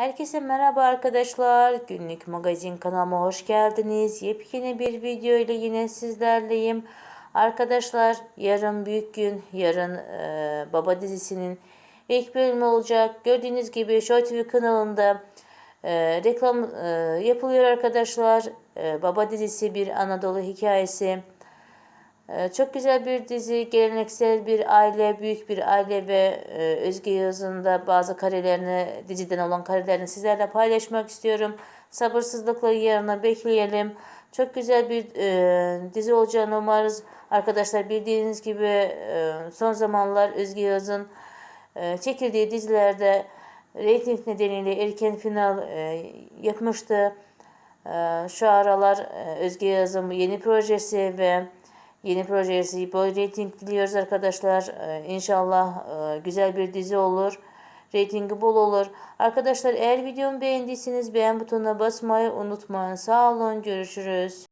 Herkese merhaba arkadaşlar. Günlük magazin kanalıma hoş geldiniz. Yepyeni bir video ile yine sizlerleyim. Arkadaşlar yarın büyük gün. Yarın e, Baba dizisinin ilk bölümü olacak. Gördüğünüz gibi Show TV kanalında e, reklam e, yapılıyor arkadaşlar. E, Baba dizisi bir Anadolu hikayesi. Ee, Çok güzel bir dizi, geleneksel bir aile, büyük bir aile ve e, Özge Yağız'ın da bazı karelerini, diziden olan karelerini sizlerle paylaşmak istiyorum. Sabırsızlıkla yarına bekleyelim. Çok güzel bir e, dizi olacağını umarız. Arkadaşlar bildiğiniz gibi e, son zamanlar Özge Yağız'ın e, çekildiği dizilerde reyting nedeniyle erken final e, yapmıştı. E, şu aralar e, Özge Yağız'ın yeni projesi ve Yeni projesi boy reyting diliyoruz arkadaşlar. Ee, inşallah e, güzel bir dizi olur. Reytingi bol olur. Arkadaşlar eğer videomu beğendiyseniz beğen butonuna basmayı unutmayın. Sağ olun. Görüşürüz.